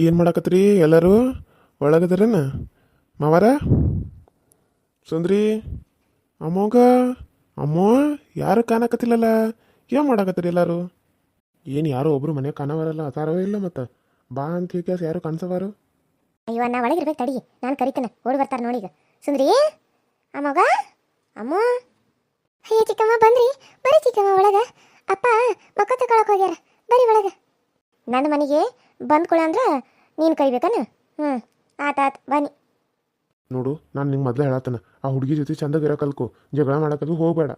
ಏನು ಮಾಡಾಕತ್ರಿ ಎಲ್ಲರೂ? ಒಳಗದ್ರೇನ? ಮಾವಾರ? ಸುಂದ್ರಿ? ಅಮ್ಮೋಗ ಅಮ್ಮೋ, ಯಾರು ಕಾಣಕತ್ತಿಲ್ಲಲ್ಲ? ಏನು ಮಾಡಕತ್ತೀರಿ ಎಲ್ಲರೂ? ಏನು ಯಾರೋ ಒಬ್ರು ಮನೆಗೆ ಕಾಣವರಲ್ಲ ಅತಾರೋ ಇಲ್ಲ ಮತ್ತು. ಬಾ ಅಂತ ಕೇಸ್ ಯಾರು ಕಾಣಿಸವಾರು? ಅಯ್ಯೋ, ನಾ ಒಳಗಿರ್ಬೇಕು ತಡಿ. ನಾನು ಕರಿತೇನೆ. ಓಡಿ ಬರ್ತಾರೆ ನೋಡೀಗ ಸುಂದ್ರಿ? ಅಮ್ಮಗ ಅಮ್ಮ? ಅಯ್ಯೋ, ಚಿಕ್ಕಮ್ಮ, ಬಂದ್ರಿ. ಬರೀ ಚಿಕ್ಕಮ್ಮ ಒಳಗ. ಅಪ್ಪ, ಮಕ್ಕ ತಗೊಳಕ್ ಹೋಗ್ಯಾರ. ಬರೀ ಒಳಗ. ನನ್ನ ಮನೆಗೆ ಬಂದ್ಕೊಳ ಅಂದ್ರೆ ನೀನು ಕೈಬೇಕನ? ಹ್ಞೂ ಆತ ಆತ ಬನ್ನಿ. ನೋಡು ನಾನು ನಿಂಗೆ ಮೊದಲೇ ಹೇಳತ್ತನ. ಆ ಹುಡುಗಿ ಜೊತೆ ಚಂದ ಗಿರ ಕಲ್ಕೋ. ಜಗಳ ಮಾಡಕದು ಹೋಗಬೇಡ.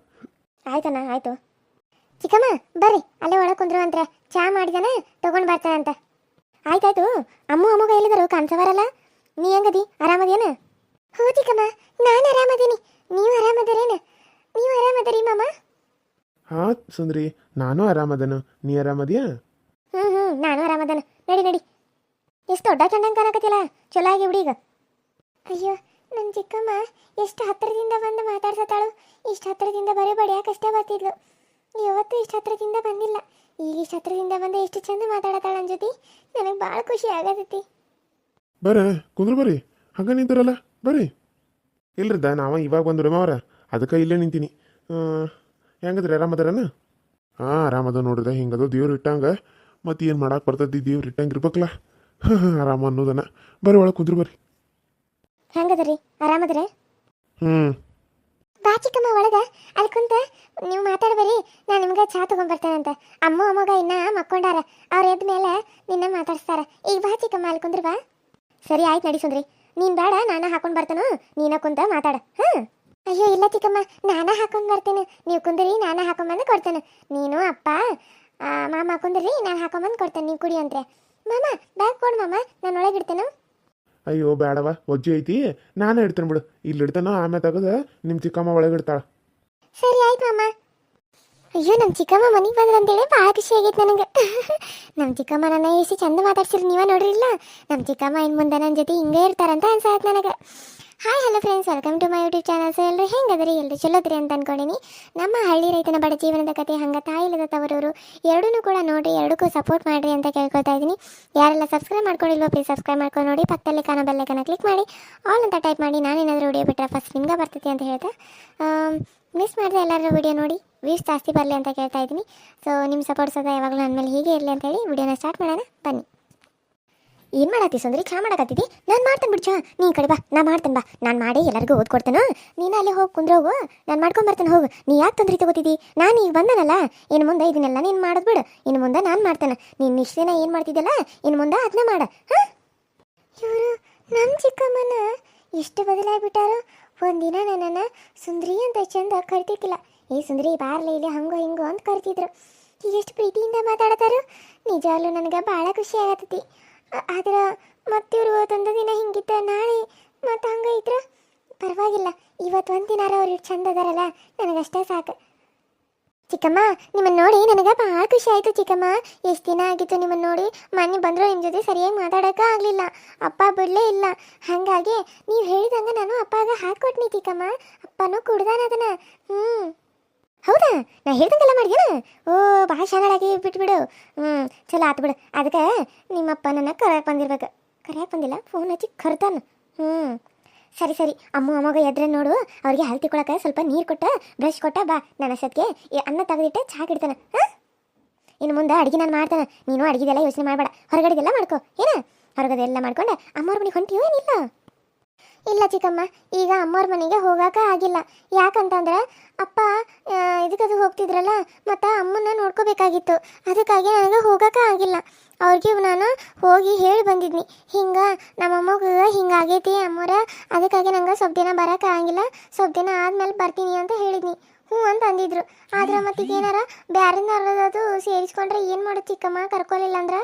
ಆಯ್ತಣ್ಣ ಆಯ್ತು. ಚಿಕ್ಕಮ್ಮ ಬರ್ರಿ. ಅಲ್ಲೇ ಒಳಗೆ ಕುಂದ್ರು ಅಂತ್ರೆ ಚಾ ಮಾಡಿದಾನ ತಗೊಂಡ್ ಬರ್ತಾನಂತ ಆಯ್ತಾಯ್ತು. ಅಮ್ಮ ಅಮ್ಮಗ ಕಾಣ್ಸ ಕಾಣಿಸಬಾರಲ್ಲ? ನೀ ಹೆಂಗದಿ? ಆರಾಮದೇನ? ಹೋ ಚಿಕ್ಕಮ್ಮ ನಾನು ಆರಾಮದೀನಿ. ನೀವು ಆರಾಮದರೇನ? ನೀವು ಆರಾಮದರಿ ಮಾಮ? ಹಾ ಸುಂದ್ರಿ. ನಾನು ಆರಾಮದನು. ನೀ ಆರಾಮದಿಯಾ? ಹ್ಞೂ ಹ್ಞೂ ನಾನು ಆರಾಮದನ. ನಡಿ ನಡಿ. ಎಷ್ಟು ದೊಡ್ಡ ಚಂದಂಗೆ ಕಾಣಕತ್ತಿಲ್ಲ. ಚಲೋ ಆಗಿ ಈಗ ಅಯ್ಯೋ ನನ್ನ ಚಿಕ್ಕಮ್ಮ ಎಷ್ಟು ಹತ್ತಿರದಿಂದ ಬಂದು ಮಾತಾಡ್ಸತ್ತಾಳು. ಇಷ್ಟು ಹತ್ತಿರದಿಂದ ಬರೀ ಬಡಿಯಾಕಷ್ಟೇ ಬರ್ತಿದ್ಲು. ಇವತ್ತು ಇಷ್ಟು ಹತ್ತಿರದಿಂದ ಬಂದಿಲ್ಲ. ಈಗ ಇಷ್ಟು ಹತ್ತಿರದಿಂದ ಬಂದು ಎಷ್ಟು ಚಂದ ಮಾತಾಡತ್ತಾಳ ನನ್ನ ಜೊತೆ. ನನಗೆ ಭಾಳ ಖುಷಿ ಆಗತೈತಿ. ಬರ, ಕುಂದ್ರು ಬರ್ರಿ ಹಂಗೆ ನಿಂತಿರಲ್ಲ ಬರ್ರಿ ಇಲ್ರಿದ ನಾವ ಇವಾಗ ಬಂದ್ರೆ ಮಾವರ ಅದಕ್ಕೆ ಇಲ್ಲೇ ನಿಂತೀನಿ. ಹೆಂಗದ್ರಿ, ಆರಾಮದಾರನ? ಹಾಂ ಆರಾಮದ ನೋಡ್ರಿದ ಹಿಂಗದು ದೇವ್ರು ಇಟ್ಟಂಗ ಮತ್ತೆ ಏನು ಮಾಡಕ್ಕೆ ಬರ್ತೈತಿ ದೇವ್ರು ಇಟ್ಟಂಗೆ ಇರ್ಬೇಕಲ್ಲ? ಆರಾಮ ಅನ್ನೋದನ್ನ ಬರ್ರಿ ಒಳಗೆ ಕುಂದ್ರು ಬರ್ರಿ. ಹೆಂಗದ್ರಿ? ಆರಾಮದ್ರೆ? ಹ್ಞೂ ಬಾ ಚಿಕ್ಕಮ್ಮ ಒಳಗ ಅಲ್ಲಿ ಕುಂತ ನೀವು ಮಾತಾಡಬೇಡಿ ನಾನು ನಿಮ್ಗೆ ಚಾ ತಗೊಂಡ್ಬರ್ತೇನಂತ ಅಮ್ಮ ಅಮ್ಮಗ ಇನ್ನ ಮಕ್ಕೊಂಡಾರ ಅವ್ರ ಎದ್ದ ಮೇಲೆ ನಿನ್ನ ಮಾತಾಡ್ಸ್ತಾರ. ಈಗ ಬಾ ಚಿಕ್ಕಮ್ಮ ಅಲ್ಲಿ ಕುಂದ್ರ ಬಾ. ಸರಿ ಆಯ್ತು ನಡಿ ಸುಂದ್ರಿ. ನೀನ್ ಬೇಡ ನಾನ ಹಾಕೊಂಡ್ ಬರ್ತೇನು ನೀನ ಕುಂತ ಮಾತಾಡ ಹಾ ಅಯ್ಯೋ ಇಲ್ಲ ಚಿಕ್ಕಮ್ಮ ನಾನ ಹಾಕೊಂಡ್ ಬರ್ತೇನೆ. ನೀವು ಕುಂದ್ರಿ ನಾನ ಹಾಕೊಂಬಂದು ಕೊಡ್ತೇನೆ. ನೀನು ಅಪ್ಪ ಮಾಮ ಕುಂದ್ರಿ ನಾನು ಹಾಕೊಂಬಂದು ಕೊಡ್ತೇನೆ ನೀವು ಕುಡಿ ಅಂತ್ರೆ. ಮಾಮ ಬ್ಯಾಗ್ ಕೊಡು ಮಾಮ ನಾನು ಒಳಗೆ ಇಡ್ತೇನೆ. ಅಯ್ಯೋ ಬೇಡವ ಒಜ್ಜಿ ಐತಿ ನಾನು ಇಡ್ತೇನೆ ಬಿಡು. ಇಲ್ಲಿ ಇಡ್ತಾನೋ ಆಮೇಲೆ ತಗದು ನಿಮ್ಮ ಚಿಕ್ಕಮ್ಮ ಒಳಗೆ ಇಡ್ತಾಳ. ಸರಿ ಆಯ್ತು ಮಾಮ. ಅಯ್ಯೋ ನಮ್ಮ ಚಿಕ್ಕಮ್ಮ ಮನೆಗೆ ಬಂದ್ರೆ ಅಂತೇಳಿ ಭಾಳ ಖುಷಿ ಆಗೈತೆ ನನಗೆ. ನಮ್ಮ ಚಿಕ್ಕಮ್ಮ ನನ್ನ ಎಷ್ಟು ಚಂದ ಮಾತಾಡ್ಸಿರಿ ನೀವೇ ನೋಡ್ರಿಲ್ಲ. ನಮ್ಮ ಚಿಕ್ಕಮ್ಮ ಇನ್ ಮುಂದೆ ನನ್ನ ಜೊತೆ ಹಿಂಗೆ ಇರ್ತಾರಂತ ಅನ್ಸಾಯ್ತು ನನಗೆ. Hi hello friends welcome to my YouTube channels ಎಲ್ಲರೂ ಹೆಂಗದ್ರಿ? ಎಲ್ಲರೂ ಚಲೋದ್ರಿ ಅಂತ ಅನ್ಕೊಂಡಿನಿ. ನಮ್ಮ ಹಳ್ಳಿ ರೈತನ ಬಡ ಜೀವನದ ಕತೆ, ಹಂಗೆ ತಾಯಿಲ್ಲದ ತವರವರು ಎರಡೂ ಕೂಡ ನೋಡಿ, ಎರಡಕ್ಕೂ ಸಪೋರ್ಟ್ ಮಾಡಿರಿ ಅಂತ ಕೇಳ್ಕೊತಾ ಇದ್ದೀನಿ. ಯಾರೆಲ್ಲ ಸಬ್ಸ್ಕ್ರೈಬ್ ಮಾಡ್ಕೊಂಡಿಲ್ವೋ ಪ್ಲೀಸ್ ಸಬ್ಸ್ಕ್ರೈಬ್ ಮಾಡ್ಕೊಂಡು ನೋಡಿ, ಪಕ್ಕದಲ್ಲಿ ಕಾಣೋ ಬೆಲ್ಲೈಕನ ಕ್ಲಿಕ್ ಮಾಡಿ. ಆಲ್ ಅಂತ ಟೈಪ್ ಮಾಡಿ, ನಾನೇನಾದರೂ ವಿಡಿಯೋ ಬಿಟ್ಟರೆ ಫಸ್ಟ್ ನಿಮ್ಗೆ ಬರ್ತೈತಿ ಅಂತ ಹೇಳ್ತಾ. ಮಿಸ್ ಮಾಡಿದೆ ಎಲ್ಲರೂ ವಿಡಿಯೋ ನೋಡಿ. ವ್ಯೂಸ್ ಜಾಸ್ತಿ ಬರಲಿ ಅಂತ ಕೇಳ್ತಾ ಇದ್ದೀನಿ. ಸೊ ನಿಮ್ಮ ಸಪೋರ್ಟ್ ಸದಾ ಯಾವಾಗಲೂ ನನ್ನ ಮೇಲೆ ಹೀಗೆ ಇರಲಿ ಅಂತ ಹೇಳಿ ವಿಡಿಯೋನ ಸ್ಟಾರ್ಟ್ ಮಾಡೋಣ. ಬನ್ನಿ. ಏನು ಮಾಡತ್ತಿ ಸುಂದ್ರಿ? ಚಾ ಮಾಡಕತ್ತಿದಿ? ನಾನು ಮಾಡ್ತೇನೆ ಬಿಡು ಚಾ. ನೀ ಕಡೆ ಬಾ, ನಾ ಮಾಡ್ತೇನೆ ಬಾ. ನಾನು ಮಾಡಿ ಎಲ್ಲರಿಗೂ ಓದ್ಕೊಡ್ತೇನೆ. ನೀನು ಅಲ್ಲಿ ಹೋಗಿ ಕುಂದ್ರೋಗು. ನಾನು ಮಾಡ್ಕೊಂಡ್ ಬರ್ತೇನೆ ಹೋಗು. ನೀ ಯಾಕೆ ತೊಂದ್ರೆ ತಗೋತಿದ್ದಿ ನಾನು ಈಗ ಬಂದನಲ್ಲ. ಇನ್ನು ಮುಂದೆ ಇದನ್ನೆಲ್ಲ ನೀನು ಮಾಡೋದು ಬಿಡು. ಇನ್ನು ಮುಂದೆ ನಾನು ಮಾಡ್ತೇನೆ. ನೀನು ಇಷ್ಟು ದಿನ ಏನು ಮಾಡ್ತಿದ್ದಲ್ಲ ಇನ್ನು ಮುಂದೆ ಅದನ್ನ ಮಾಡ. ಇವರು ನಮ್ಮ ಚಿಕ್ಕಮ್ಮನ ಎಷ್ಟು ಬದಲಾಗ್ಬಿಟ್ಟಾರು. ಒಂದಿನ ನನ್ನನ್ನು ಸುಂದ್ರಿ ಅಂತ ಚಂದ ಕರಿತಿದ್ದಿಲ್ಲ ಏ ಸುಂದ್ರಿ, ಬಾರ್ಲೆ ಇಲ್ಲಿ ಹಂಗೋ ಹಿಂಗೋ ಅಂತ ಕರಿತಿದ್ರು. ಎಷ್ಟು ಪ್ರೀತಿಯಿಂದ ಮಾತಾಡ್ತಾರೋ. ನಿಜವಾಗ್ಲೂ ನನಗೆ ಭಾಳ ಖುಷಿ ಆಗತ್ತೈತಿ ಆದ್ರೆ ಮತ್ತಿವ್ರು ಇವತ್ತೊಂದು ದಿನ ಹಿಂಗಿದ್ದ ನಾಳೆ ಮತ್ತೆ ಹಂಗ ಇದ್ರ? ಪರವಾಗಿಲ್ಲ, ಇವತ್ತು ಒಂದು ದಿನಾರ ಅವ್ರು ಚಂದ ಅದಾರಲ್ಲ, ನನಗಷ್ಟೇ ಸಾಕು. ಚಿಕ್ಕಮ್ಮ ನಿಮ್ಮನ್ನು ನೋಡಿ ನನಗೆ ಭಾಳ ಖುಷಿ ಆಯಿತು ಚಿಕ್ಕಮ್ಮ. ಎಷ್ಟು ದಿನ ಆಗಿತ್ತು ನಿಮ್ಮನ್ನು ನೋಡಿ? ಮೊನ್ನೆ ಬಂದ್ರು ನಿಮ್ಮ ಜೊತೆ ಸರಿಯಾಗಿ ಮಾತಾಡೋಕೆ ಆಗಲಿಲ್ಲ. ಅಪ್ಪ ಬಿಡಲೇ ಇಲ್ಲ. ಹಾಗಾಗಿ ನೀವು ಹೇಳಿದಂಗೆ ನಾನು ಅಪ್ಪಾಗ ಹಾಕ್ಕೊಟ್ನಿ ಚಿಕ್ಕಮ್ಮ. ಅಪ್ಪನೂ ಕುಡ್ದಾನ ಅದನ್ನ. ಹ್ಞೂ ಹೌದಾ? ನಾ ಹೇಳ್ದಂಗೆಲ್ಲ ಮಾಡಿದ್ಯಾ ಓ ಭಾಳ ಶಾಣಾಳಾಗಿ ಬಿಟ್ಬಿಡು. ಹ್ಞೂ ಚಲೋ ಆತು ಬಿಡು. ಅದಕ್ಕೆ ನಿಮ್ಮಪ್ಪ ನನ್ನ ಕರೆಯಕ್ಕೆ ಬಂದಿರ್ಬೇಕು. ಕರೆಯಕ್ಕೆ ಬಂದಿಲ್ಲ ಫೋನ್ ಹಚ್ಚಿ ಕರ್ತಾನ ಹ್ಞೂ ಸರಿ ಸರಿ. ಅಮ್ಮ, ಅಮ್ಮಗ ಎದ್ರೆ ನೋಡು. ಅವ್ರಿಗೆ ಹಲ್ತಿ ತಿಕ್ಕೊಳಕ್ಕೆ ಸ್ವಲ್ಪ ನೀರು ಕೊಟ್ಟ ಬ್ರಷ್ ಕೊಟ್ಟ, ಬಾ. ನನ್ನ ಅಷ್ಟೊತ್ತಿಗೆ ಅನ್ನ ತೆಗೆದಿಟ್ಟೆ ಚಹಾ ಇಡ್ತಾನೆ ಹಾಂ? ಇನ್ನು ಮುಂದೆ ಅಡುಗೆ ನಾನು ಮಾಡ್ತಾನೆ. ನೀನು ಅಡುಗೆದೆಲ್ಲ ಯೋಚನೆ ಮಾಡಬೇಡ. ಹೊರಗಡೆದೆಲ್ಲ ಮಾಡ್ಕೋ. ಏನ? ಹೊರಗಡೆ ಎಲ್ಲ ಮಾಡ್ಕೊಂಡೆ. ಅಮ್ಮವ್ರ ಮನೆಗೆ ಹೊಂಟಿಯೋ ಏನಿಲ್ಲ? ಇಲ್ಲ ಚಿಕ್ಕಮ್ಮ, ಈಗ ಅಮ್ಮವ್ರ ಮನೆಗೆ ಹೋಗಾಕ ಆಗಿಲ್ಲ. ಯಾಕಂತಂದ್ರೆ ಅಪ್ಪ ಇದಕ್ಕದು ಹೋಗ್ತಿದ್ರಲ್ಲ, ಮತ್ತು ಅಮ್ಮನ ನೋಡ್ಕೋಬೇಕಾಗಿತ್ತು. ಅದಕ್ಕಾಗಿ ನನಗೆ ಹೋಗಾಕ ಆಗಿಲ್ಲ. ಅವ್ರಿಗೆ ನಾನು ಹೋಗಿ ಹೇಳಿ ಬಂದಿದ್ನಿ. ಹಿಂಗೆ ನಮ್ಮಮ್ಮಗ ಹಿಂಗಾಗೈತಿ ಅಮ್ಮರ ಅದಕ್ಕಾಗಿ ನಂಗೆ ಸ್ವಲ್ಪ ದಿನ ಬರಕ ಆಗಿಲ್ಲ. ಸ್ವಲ್ಪ ದಿನ ಆದ್ಮೇಲೆ ಬರ್ತೀನಿ ಅಂತ ಹೇಳಿದ್ನಿ. ಹ್ಞೂ ಅಂತ ಅಂದಿದ್ರು. ಆದ್ರೆ ಮತ್ತೆ ಏನಾರ ಬ್ಯಾರಿಂದದು ಸೇರಿಸ್ಕೊಂಡ್ರೆ ಏನು ಮಾಡೋದು ಚಿಕ್ಕಮ್ಮ? ಕರ್ಕೊಲಿಲ್ಲ ಅಂದ್ರೆ?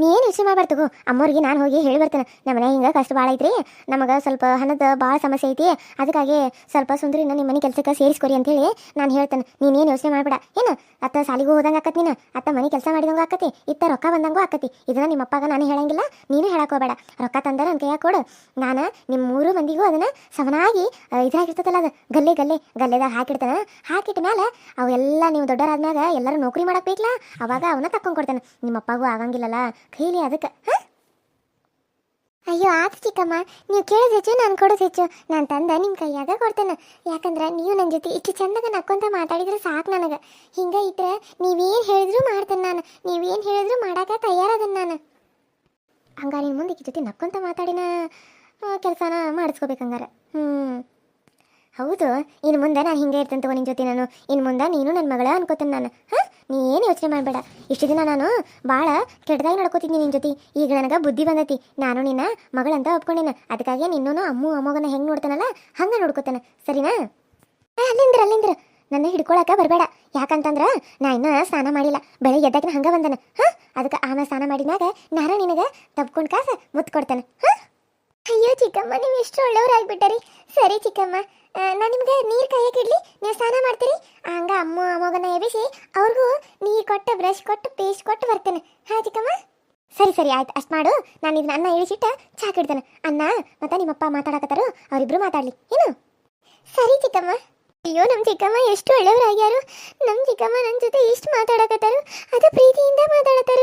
ನೀ ಏನು ಯೋಚನೆ ಮಾಡ್ಬಾರ್ದು ತಗೋ. ಅಮ್ಮವ್ರಿಗೆ ನಾನು ಹೋಗಿ ಹೇಳಿ ಬರ್ತೇನೆ. ನಮ್ಮ ಮನೆ ಹಿಂಗೆ ಕಷ್ಟ ಭಾಳ ಐತ್ರಿ. ನಮಗೆ ಸ್ವಲ್ಪ ಹಣದ ಭಾಳ ಸಮಸ್ಯೆ ಐತಿ. ಅದಕ್ಕಾಗಿ ಸ್ವಲ್ಪ ಸುಂದರಿನ ನಿಮ್ಮ ಮನೆ ಕೆಲಸಕ್ಕೆ ಸೇರಿಸ್ಕೊರಿ ಅಂತೇಳಿ ನಾನು ಹೇಳ್ತೇನೆ. ನೀನೇನು ಯೋಚನೆ ಮಾಡ್ಬೇಡ. ಏನು? ಅತ್ತ ಸಾಲಿಗೂ ಹೋದಂಗೆ ಆಕತಿ ನೀನು. ಅತ್ತ ಮನೆ ಕೆಲಸ ಮಾಡಿದಂಗೂ ಆಕತಿ. ಇತ್ತ ರೊಕ್ಕ ಬಂದಂಗೂ ಆಕತಿ. ಇದನ್ನ ನಿಮ್ಮ ಅಪ್ಪಾಗ ನಾನು ಹೇಳಂಗಿಲ್ಲ. ನೀನು ಹೇಳಕ್ಕೋಬೇಡ ರೊಕ್ಕ ತಂದರೆ ಅಂತ ಕೈಯಾಗ ಕೊಡು. ನಾನು ನಿಮ್ಮ ಮೂರು ಮಂದಿಗೂ ಅದನ್ನ ಸಮನಾಗಿ ಇದಾಗಿರ್ತದಲ್ಲ ಅದು. ಗಲ್ಲೆ ಗಲ್ಲೆ. ಗಲ್ಲೆದಾಗ ಹಾಕಿಡ್ತಾನೆ. ಹಾಕಿಟ್ಟ ಮೇಲೆ ಅವೆಲ್ಲ ನೀವು ದೊಡ್ಡರಾದ್ಮ್ಯಾಗ ಎಲ್ಲರೂ ನೌಕರಿ ಮಾಡಕ್ ಬೇಕಲ್ಲ ಅವಾಗ ಅವನ್ನ ತಕ್ಕೊಂಡು ಕೊಡ್ತಾನೆ. ನಿಮ್ಮ ಅಪ್ಪಗೂ ಆಗಂಗಿಲ್ಲಲ್ಲ. ಕೈಲಿ ಅದಕ್ಕೆ ಅಯ್ಯೋ, ಆತು ಚಿಕ್ಕಮ್ಮ, ನೀವು ಕೇಳೋದು ಹೆಚ್ಚು ನಾನು ಕೊಡೋದು ಹೆಚ್ಚು. ನಾನು ತಂದ ನಿಮ್ಮ ಕೈಯಾಗ ಕೊಡ್ತೇನೆ. ಯಾಕಂದ್ರೆ ನೀವು ನನ್ನ ಜೊತೆ ಇಷ್ಟು ಚಂದಾಗ ನಕ್ಕೊಂತ ಮಾತಾಡಿದ್ರೆ ಸಾಕು ನನಗೆ. ಹಿಂಗೆ ಇದ್ರೆ ನೀವೇನು ಹೇಳಿದ್ರು ಮಾಡ್ತೇನೆ ನಾನು. ನೀವೇನು ಹೇಳಿದ್ರು ಮಾಡಾಕ ತಯಾರದನ್ ನಾನು. ಹಂಗಾರೆ ನಿಮ್ಮ ಮುಂದೆ ಈ ಜೊತೆ ನಕ್ಕೊಂತ ಮಾತಾಡಿನ ಕೆಲಸನ ಮಾಡಿಸ್ಕೋಬೇಕು ಹಂಗಾರೆ. ಹ್ಞೂ ಹೌದು ಇನ್ನು ಮುಂದೆ ನಾನು ಹಿಂಗೆ ಇರ್ತೇನೆ ತಗೋ ನಿನ್ನ ಜೊತೆ ನಾನು. ಇನ್ನು ಮುಂದೆ ನೀನು ನನ್ನ ಮಗಳ ಅನ್ಕೋತೇನೆ ನಾನು. ಹಾಂ? ನೀ ಏನು ಯೋಚನೆ ಮಾಡಬೇಡ. ಇಷ್ಟು ದಿನ ನಾನು ಭಾಳ ಕೆಟ್ಟದಾಗಿ ನಡ್ಕೋತಿದ್ನಿ ನಿನ್ನ ಜೊತೆ. ಈಗ ನನಗೆ ಬುದ್ಧಿ ಬಂದೈತಿ. ನಾನು ನಿನ್ನ ಮಗಳಂತ ಒಪ್ಕೊಂಡಿನ. ಅದಕ್ಕಾಗಿ ನಿನ್ನೂ ಅಮ್ಮು ಅಮ್ಮಗನ ಹೆಂಗೆ ನೋಡ್ತಾನಲ್ಲ, ಹಂಗೆ ನೋಡ್ಕೋತಾನೆ. ಸರಿನಾ? ಅಲ್ಲಿಂದ್ರ ಅಲ್ಲಿಂದ್ರ. ನನ್ನ ಹಿಡ್ಕೊಳಕ ಬರಬೇಡ. ಯಾಕಂತಂದ್ರ ನಾ ಇನ್ನೂ ಸ್ನಾನ ಮಾಡಿಲ್ಲ. ಬೆಳಗ್ಗೆ ಎದ್ದಾಕಿನ ಹಂಗೆ ಬಂದನ. ಹಾಂ? ಅದಕ್ಕೆ ಆಮೇಲೆ ಸ್ನಾನ ಮಾಡಿದ್ಮ್ಯಾಗ ನಾನು ನಿನಗೆ ತಬ್ಕೊಂಡು ಕಾಸ ಮುತ್ತು ಕೊಡ್ತೇನೆ ಹಾಂ? ಅಯ್ಯೋ ಚಿಕ್ಕಮ್ಮ, ನೀವು ಎಷ್ಟು ಒಳ್ಳೆಯವ್ರಾಗ್ಬಿಟ್ಟರಿ ಸರಿ ಚಿಕ್ಕಮ್ಮ. ನಾನು ನಿಮ್ಗೆ ನೀರು ಕಾಯಕ್ಕಿಡ್ಲಿ ನೀವು ಸ್ನಾನ ಮಾಡ್ತೀರಿ? ಹಂಗ ಅಮ್ಮ ಅಮ್ಮಗನ ಎಬ್ಬಿಸಿ ಅವ್ರಿಗೂ ನೀರು ಕೊಟ್ಟು ಬ್ರಷ್ ಕೊಟ್ಟು ಪೇಸ್ಟ್ ಕೊಟ್ಟು ಬರ್ತೇನೆ. ಹಾ, ಚಿಕ್ಕಮ್ಮ? ಸರಿ ಸರಿ, ಆಯ್ತು. ಅಷ್ಟು ಮಾಡು. ನಾನು ಇದನ್ನ ಅನ್ನ ಇಳಿಸಿಟ್ಟ ಚಾ ಇಡ್ತೇನೆ ಅನ್ನ ಮತ್ತೆ ನಿಮ್ಮಪ್ಪ ಮಾತಾಡಕತ್ತಾರು. ಅವರಿಬ್ರು ಮಾತಾಡ್ಲಿ. ಏನು? ಸರಿ, ಚಿಕ್ಕಮ್ಮ. ಅಯ್ಯೋ ನಮ್ಮ ಚಿಕ್ಕಮ್ಮ ಎಷ್ಟು ಒಳ್ಳೆಯವರಾಗ್ಯಾರು ನಮ್ಮ ಚಿಕ್ಕಮ್ಮ ನನ್ನ ಜೊತೆ ಎಷ್ಟು ಮಾತಾಡಕತ್ತಾರು. ಅದು ಪ್ರೀತಿಯಿಂದ ಮಾತಾಡತ್ತಾರು.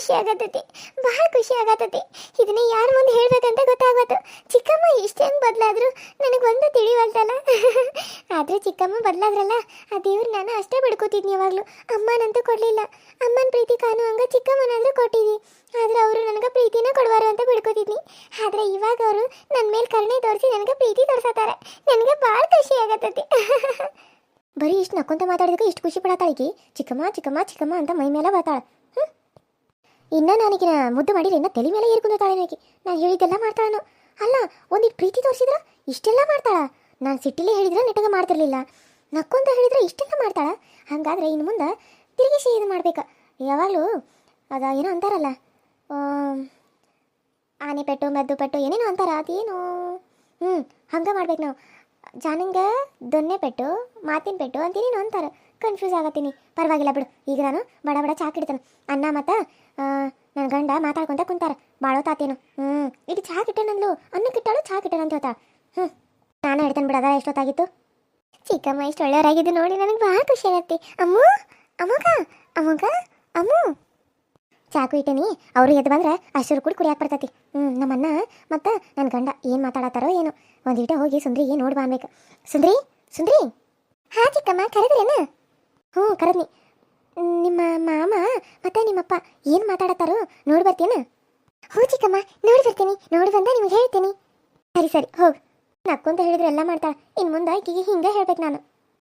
ಖುಷಿ ಆಗತ್ತೈತಿ ಭಾಳ ಖುಷಿ ಆಗತ್ತೈತಿ ಇದನ್ನ ಯಾರ ಮುಂದೆ ಹೇಳ್ಬೇಕಂತ ಗೊತ್ತಾಗತ್ತು ಚಿಕ್ಕಮ್ಮ ಇಷ್ಟು ಹೆಂಗೆ ಬದಲಾದ್ರು ನನಗೆ ಒಂದು ತಿಳಿವಲ್ತಲ್ಲ ಆದ್ರೆ ಚಿಕ್ಕಮ್ಮ ಬದಲಾದ್ರಲ್ಲ, ಆ ದೇವ್ರು ನಾನು ಅಷ್ಟೇ ಬಿಡ್ಕೋತಿದ್ನಿ ಯಾವಾಗಲೂ. ಅಮ್ಮನಂತೂ ಕೊಡಲಿಲ್ಲ. ಅಮ್ಮನ ಪ್ರೀತಿ ಕಾಣು ಹಂಗ ಚಿಕ್ಕಮ್ಮನಾದ್ರೂ ಕೊಟ್ಟಿದ್ವಿ. ಆದ್ರೆ ಅವರು ನನಗೆ ಪ್ರೀತಿನ ಕೊಡುವಾರು ಅಂತ ಬಿಡ್ಕೋತಿದ್ನಿ. ಆದ್ರೆ ಇವಾಗ ಅವರು ನನ್ನ ಮೇಲೆ ಕರುಣೆ ತೋರಿಸಿ ನನಗೆ ಪ್ರೀತಿ ತೋರ್ಸತ್ತಾರೆ ನನಗೆ ಭಾಳ ಖುಷಿ ಆಗತ್ತೈತಿ ಬರೀ ಇಷ್ಟು ನಕ್ಕೊಂತ ಮಾತಾಡಿದಕ್ಕೆ ಇಷ್ಟು ಖುಷಿ ಪಡತ್ತಾಳಿಕಿ ಚಿಕ್ಕಮ್ಮ ಚಿಕ್ಕಮ್ಮ ಚಿಕ್ಕಮ್ಮ ಅಂತ ಮೈ ಮೇಲೆ ಬರ್ತಾಳ. ಇನ್ನ ನನಗಿನ ಮುದ್ದು ಮಾಡಿರಿ ಇನ್ನ ತಲೆ ಮೇಲೆ ಏರ್ಕೊಂತಾಳೆ ನನಗೆ ನಾನು ಹೇಳಿದ್ದೆಲ್ಲ ಮಾಡ್ತಾಳನು. ಅಲ್ಲ ಒಂದಿಟ್ಟು ಪ್ರೀತಿ ತೋರಿಸಿದ್ರ ಇಷ್ಟೆಲ್ಲ ಮಾಡ್ತಾಳ? ನಾನು ಸಿಟ್ಟಿಲೇ ಹೇಳಿದ್ರೆ ನೆಟ್ಟಗ ಮಾಡ್ತಿರ್ಲಿಲ್ಲ. ನಕ್ಕೊಂತ ಹೇಳಿದ್ರೆ ಇಷ್ಟೆಲ್ಲ ಮಾಡ್ತಾಳ? ಹಂಗಾದ್ರೆ ಇನ್ನು ಮುಂದೆ ತಿರುಗಿಸಿ ಇದು ಮಾಡ್ಬೇಕು. ಯಾವಾಗಲೂ ಅದ ಏನೋ ಅಂತಾರಲ್ಲ ಆನೆ ಪೆಟ್ಟು, ಮದ್ದು ಪೆಟ್ಟು, ಏನೇನೋ ಅಂತಾರ, ಅದೇನು. ಹ್ಞೂ ಹಂಗೆ ಮಾಡ್ಬೇಕು ನಾವು. ಜಾನಂಗ, ದೊನ್ನೆ ಪೆಟ್ಟು, ಮಾತಿನ ಪೆಟ್ಟು ಅಂತೇನೇನು ಅಂತಾರೆ. ಕನ್ಫ್ಯೂಸ್ ಆಗತ್ತೀನಿ. ಪರವಾಗಿಲ್ಲ ಬಿಡು. ಈಗ ನಾನು ಬಡ ಬಡ ಚಾ ಇಡ್ತೇನೆ ಅನ್ನ ಮತ್ತು ನನ್ನ ಗಂಡ ಮಾತಾಡ್ಕೊಂತ ಕುಂತಾರ. ಬಾಳೋ ತಾತೇನು. ಹ್ಞೂ ಇದು ಚಾ ಕಿಟ್ಟನಂದ್ಲು ಅನ್ನ ಕಿಟ್ಟಾಳು, ಚಾ ಕಿಟ್ಟಣ ಅಂತ ಹೇಳ್ತಾಳ. ಹ್ಞೂ ನಾನು ಹೇಳ್ತೇನೆ ಬಿಡದ ಎಷ್ಟೊತ್ತಾಗಿತ್ತು? ಚಿಕ್ಕಮ್ಮ ಇಷ್ಟು ಒಳ್ಳೆಯವರಾಗಿದ್ದು ನೋಡಿ ನನಗೆ ಭಾಳ ಖುಷಿ ಆಗತ್ತೆ. ಅಮ್ಮು, ಅಮ್ಮಗ ಅಮ್ಮಗ, ಅಮ್ಮು. ಚಾಕು ಇಟ್ಟೇನಿ. ಅವ್ರು ಎದ್ದು ಬಂದ್ರೆ ಅಷ್ಟರು ಕೂಡ ಕುಡಿಯಾಕ ಬರ್ತೈತಿ. ಹ್ಞೂ ಅಣ್ಣ ಮತ್ತು ನನ್ನ ಗಂಡ ಏನು ಮಾತಾಡತ್ತಾರೋ ಏನು. ಒಂದಿಟ ಹೋಗಿ ಸುಂದ್ರಿಗೆ ನೋಡಿ ಬಾನ್ಬೇಕು ಸುಂದ್ರಿ ಸುಂದ್ರಿ. ಹಾ ಚಿಕ್ಕಮ್ಮ, ಕರೆದ್ರೇನ? ಹ್ಞೂ, ಕರದ್ನಿ. ನಿಮ್ಮ ಮಾಮ ಮತ್ತೆ ನಿಮ್ಮಪ್ಪ ಏನು ಮಾತಾಡತ್ತಾರೋ ನೋಡಿ ಬರ್ತೀನ? ಹ್ಞೂ ಚಿಕ್ಕಮ್ಮ, ನೋಡಿ ಬರ್ತೀನಿ. ನೋಡಿ ಬಂದ ನಿಮ್ಗೆ ಹೇಳ್ತೀನಿ. ಸರಿ ಸರಿ, ಹೋಗ್. ನಕ್ಕೊಂತ ಹೇಳಿದ್ರೆ ಎಲ್ಲ ಮಾಡ್ತಾಳೆ. ಇನ್ನು ಮುಂದೆ ಆಕಿಗೆ ಹಿಂಗೆ ಹೇಳ್ಬೇಕು ನಾನು.